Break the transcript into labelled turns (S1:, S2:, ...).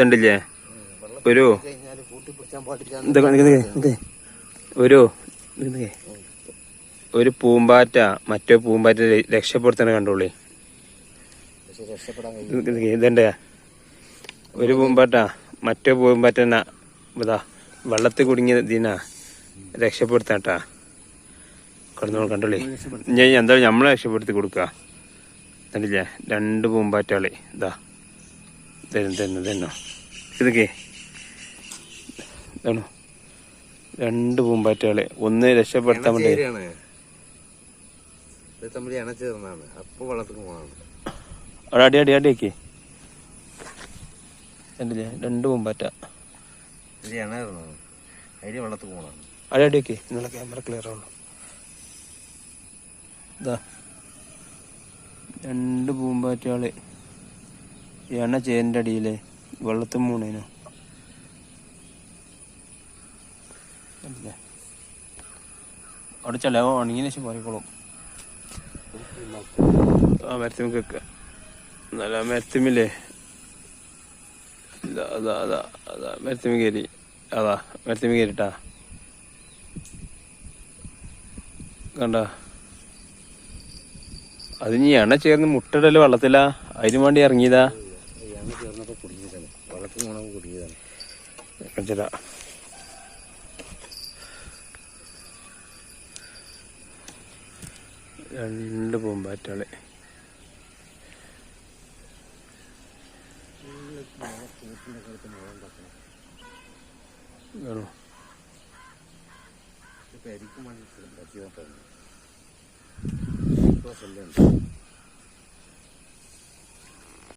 S1: ഇതുണ്ടില്ലേ? ഒരു. ഒരു. ഒരു പൂമ്പാറ്റ മറ്റേ പൂമ്പാറ്റ രക്ഷപ്പെടുത്തണ കണ്ടോളി. ഇതെന്റെ ഒരു പൂമ്പാറ്റ മറ്റേ പൂമ്പാറ്റ ഇതാ വെള്ളത്തിൽ കുടുങ്ങിയ ഇതിനാ രക്ഷപ്പെടുത്താട്ടാ. കടന്നു കണ്ടോളി ഞാൻ എന്താ നമ്മളെ രക്ഷപ്പെടുത്തി കൊടുക്കുക. രണ്ട് പൂമ്പാറ്റകളെ. ഇതാ. തരുന്നു തരുന്നു തന്നോ ഇതൊക്കെ. ഇതാണോ? രണ്ട് പൂമ്പാറ്റകളെ. ഒന്ന് രക്ഷപ്പെടുത്താൻ വേണ്ടി.
S2: തമ്മിൽ പോകണം
S1: അടി അടി അടിയൊക്കെ. കണ്ടില്ലേ? രണ്ട് പൂമ്പാറ്റ.
S2: അതിന് പോകണം
S1: അടി അടിയൊക്കെ. ഇന്നലെ ക്യാമറ ക്ലിയർ ആവുള്ളൂ. ഇതാ. രണ്ട് പൂമ്പാറ്റകൾ. എണ്ണ ചേരിന്റെ അടിയിലെ വെള്ളത്തും മൂണേനോ. കണ്ടില്ലേ? അവിടെ ചെലവോ ശേഷം മാറിക്കോളും ആ മരത്തിമ കേക്ക നല്ല മരത്തിമില്ലേ അതാ അതാ അതാ മരത്തിമ കയറി. അതാ മരത്തിമ കയറിട്ടാ. കണ്ട? അത് ഇനി എണ്ണ ചേർന്ന് മുട്ടടൽ വെള്ളത്തില. അതിനു വേണ്ടി ഇറങ്ങിയതാ. കാണിച്ചതാ രണ്ട് പൂമ്പാറ്റകൾ.
S2: ഇപ്പൊ എനിക്കും വേണ്ടി